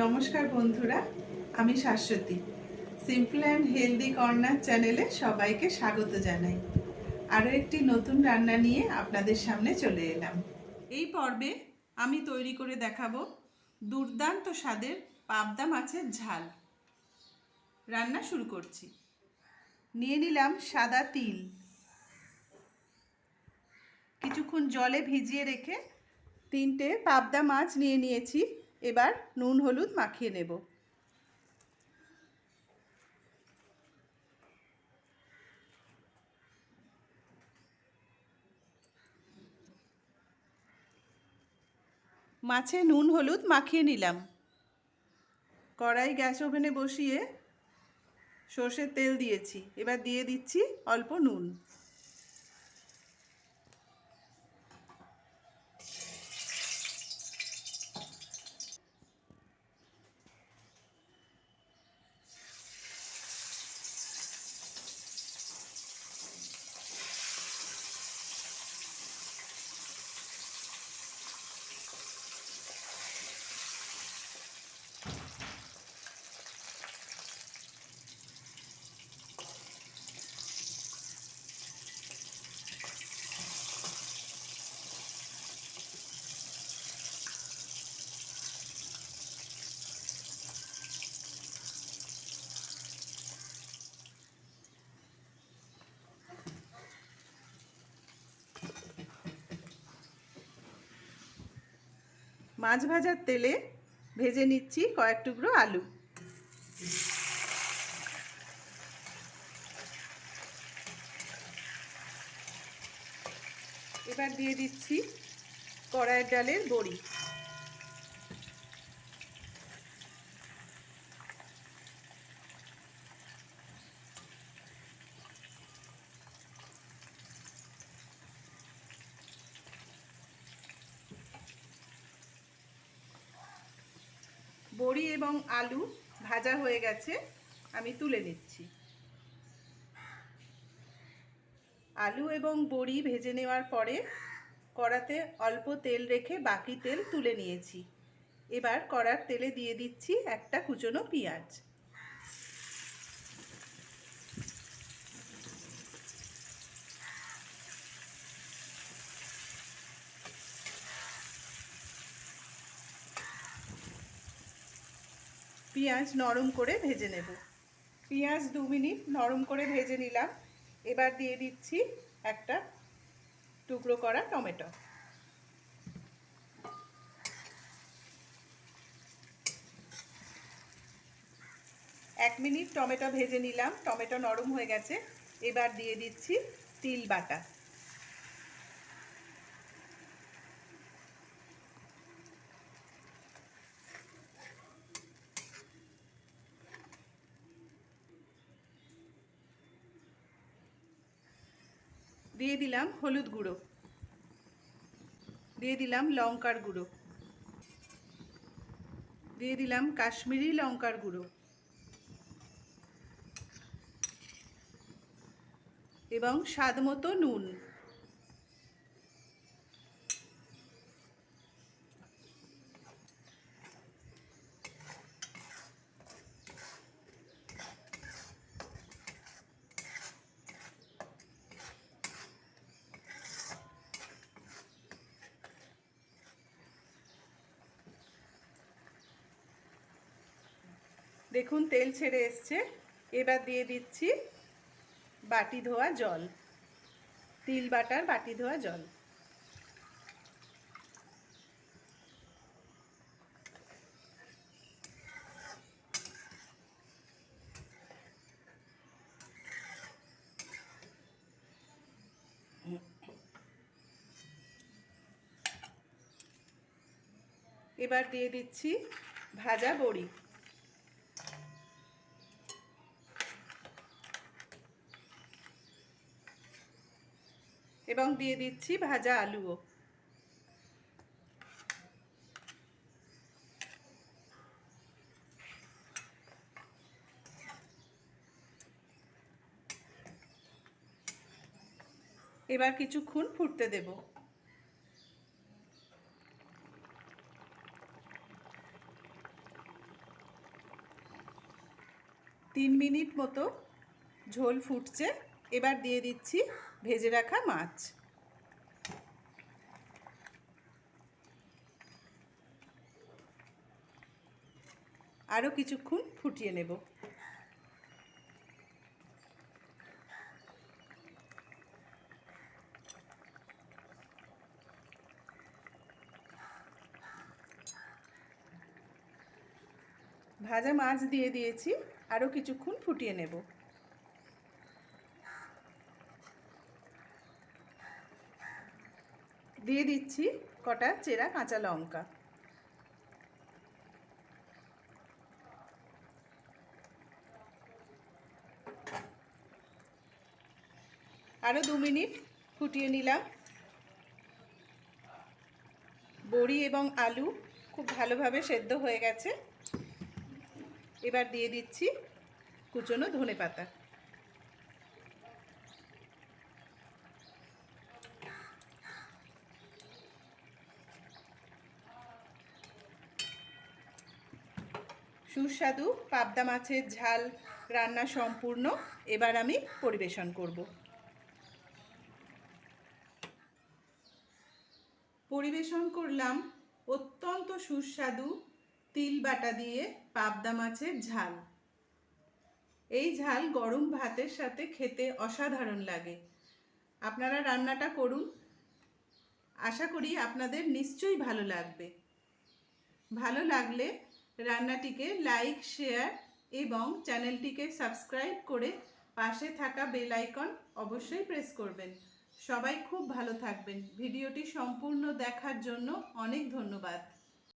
নমস্কার বন্ধুরা, আমি Shashwati. Simple and healthy corner চ্যানেলে সবাইকে স্বাগত জানাই। আরও একটি নতুন রান্না নিয়ে আপনাদের সামনে চলে এলাম। এই পর্বে আমি তৈরি করে দেখাবো দুর্দান্ত স্বাদের পাবদা মাছের ঝাল। রান্না শুরু করছি। নিয়ে নিলাম সাদা তিল। কিছুক্ষণ জলে ভিজিয়ে রেখে তিনটে পাবদা মাছ নিয়ে নিয়েছি। এবার নুন, হলুদ মাখিয়ে নেব। মাছে নুন, হলুদ মাখিয়ে নিলাম। কড়াই গ্যাস ওভেনে বসিয়ে সর্ষের তেল দিয়েছি। এবার দিয়ে দিচ্ছি অল্প নুন। মাছ ভাজার তেলে ভেজে নিচ্ছি কয়েক টুকরো আলু। এবার দিয়ে দিচ্ছি কড়াইয়ের ডালের বড়ি। বড়ি এবং আলু ভাজা হয়ে গেছে, আমি তুলে নিচ্ছি। আলু এবং বড়ি ভেজে নেওয়ার পরে কড়াতে অল্প তেল রেখে বাকি তেল তুলে নিয়েছি। এবার কড়ার তেলে দিয়ে দিচ্ছি একটা কুচনো পেঁয়াজ। পেঁয়াজ নরম করে ভেজে নেব। পেঁয়াজ দু মিনিট নরম করে ভেজে নিলাম। এবার দিয়ে দিচ্ছি একটা টুকরো করা টমেটো। এক মিনিট টমেটো ভেজে নিলাম। টমেটো নরম হয়ে গেছে। এবার দিয়ে দিচ্ছি তিল বাটা। দিয়ে দিলাম হলুদ গুঁড়ো। দিয়ে দিলাম লঙ্কার গুঁড়ো। দিয়ে দিলাম কাশ্মীরি লঙ্কার গুঁড়ো। এবং স্বাদ মতো নুন। দেখুন, তেল ছেড়ে এসছে। এবার দিয়ে দিচ্ছি বাটি ধোয়া জল। তিল বাটার বাটি ধোয়া জল। এবার দিয়ে দিচ্ছি ভাজা বড়ি। এবং দিয়ে দিচ্ছি ভাজা আলুও। এবার কিছুক্ষণ ফুটতে দেব। তিন মিনিট মতো ঝোল ফুটছে। এবার দিয়ে দিচ্ছি ভেজে রাখা মাছ। আরও কিছুক্ষণ ফুটিয়ে নেব। ভাজা মাছ দিয়ে দিয়েছি আরও কিছুক্ষণ ফুটিয়ে নেব। দিয়ে দিচ্ছি কটা চেরা কাঁচা লঙ্কা। আরও দু মিনিট ফুটিয়ে নিলাম। বড়ি এবং আলু খুব ভালোভাবে সেদ্ধ হয়ে গেছে। এবার দিয়ে দিচ্ছি কুচনো ধনে পাতা সুস্বাদু পাবদা মাছের ঝাল রান্না সম্পূর্ণ। এবার আমি পরিবেশন করব। পরিবেশন করলাম অত্যন্ত সুস্বাদু তিল বাটা দিয়ে পাবদা মাছের ঝাল। এই ঝাল গরম ভাতের সাথে খেতে অসাধারণ লাগে। আপনারা রান্নাটা করুন। আশা করি আপনাদের নিশ্চয়ই ভালো লাগবে। ভালো লাগলে রান্নাটিকে লাইক, শেয়ার এবং চ্যানেলটিকে সাবস্ক্রাইব করে পাশে থাকা বেল আইকন অবশ্যই প্রেস করবেন। সবাই খুব ভালো থাকবেন। ভিডিওটি সম্পূর্ণ দেখার জন্য অনেক ধন্যবাদ।